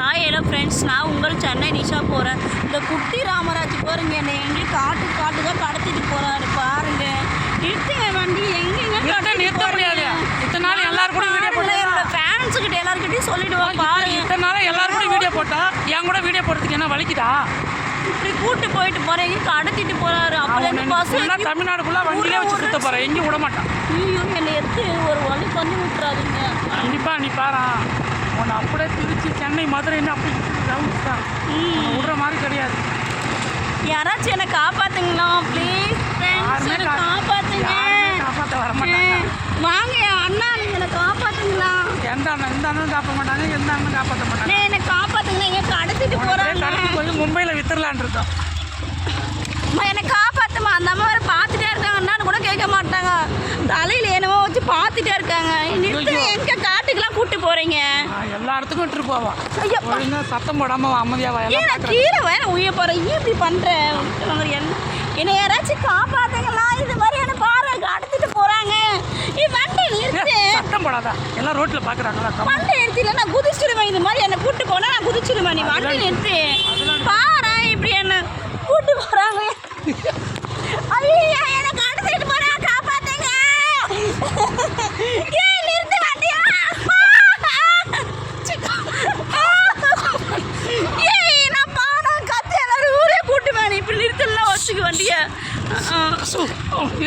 Hi hello friends நான் உங்கள் சென்னை நிஷா போகிறேன் இந்த குட்டி ராமராஜ் பாருங்க என்னை எங்கேயும் காட்டு காட்டு தான் கடத்திட்டு போகிறாரு பாருங்க. நிறுத்துங்க வண்டி எங்கெங்க நிறுத்த- முடியாது. இத்தனை நாள் எல்லாரும் கூட வீடியோ பாருங்க, போட்டதா? என்னோட fans கிட்ட எல்லார்கிட்டயும் சொல்லிடுவேன் பாருங்க. இத்தனை நாள் எல்லாரும் கூட வீடியோ போட்டா என் கூட வீடியோ போடுறதுக்கு என்ன வலிக்குதா? இப்படி கூட்டு போயிட்டு போறேன் கடத்திட்டு போறாரு. அப்ப அவன் இருந்து பஸ் ஃபுல்லா தமிழ்நாடு ஃபுல்லாக வண்டியிலே வச்சு சுத்த போகிறேன் எங்கேயும் விட மாட்டான். ஐயோ என்னை எடுத்து ஒரு வழி பண்ணி விட்டுறாதீங்க? கண்டிப்பா நீ உன்னை அப்படியே திருச்சி சென்னை மதுரைன்னு அப்படி ரவுண்ட்ஸ் தான் விடுற மாதிரி கிடையாது. யாராச்சும் என்னை காப்பாத்துங்களா ப்ளீஸ் காப்பாத்துங்க. காப்பாற்ற வர மாட்டாங்க. வாங்க அண்ணா என்னை காப்பாத்துங்களா? எந்த அண்ணன் இந்த அண்ணனும் காப்பாற்ற மாட்டாங்க எந்த அண்ணனும் காப்பாற்ற மாட்டாங்க. என்னை காப்பாத்துங்களா எங்க கடத்திட்டு போறாங்க. கடத்தி போய் மும்பையில் வித்துடலான் இருக்கோம் என்னை காப்பாத்துமா அந்த அம்மா வேற பார்த்துட்டே இருக்காங்க அண்ணான்னு கூட கேட்க மாட்டாங்க தலையில என்னமோ வச்சு பார்த்துட்டே இருக்காங்க. நிறுத்து. எங்க காட்டுக்கெல்லாம் கூட்டு போறீங்க? எல்லா இடத்துக்கும் விட்டுட்டு போவான் ஐயா சத்தம் போடாம அமைதியா வா நான் கீழே வேற உய போறேன். ஏன் இப்படி பண்ற? அவங்க என்ன? யாராச்சும் காப்பாத்துங்களா? இது மாதிரி என்ன பாரு கடத்திட்டு போறாங்க. வண்டி நிறுத்து. சத்தம் போடாதா. எல்லாம் ரோட்ல பாக்குறாங்களா? வண்டி நிறுத்தில நான் குதிச்சிடுவேன் இது மாதிரி என்ன கூட்டு போனா நான் குதிச்சிடுவேன் நீ வண்டி நிறுத்து பாரு இப்படி என்ன கூட்டு போறாங்க ஐயா என்ன கடத்திட்டு போறாங்க காப்பாத்துங்க ஏய் நிறுத்து வண்டியா ஏய் நான் பாடம் கத்தி எல்லாரும் ஊரே கூட்டு வேணும்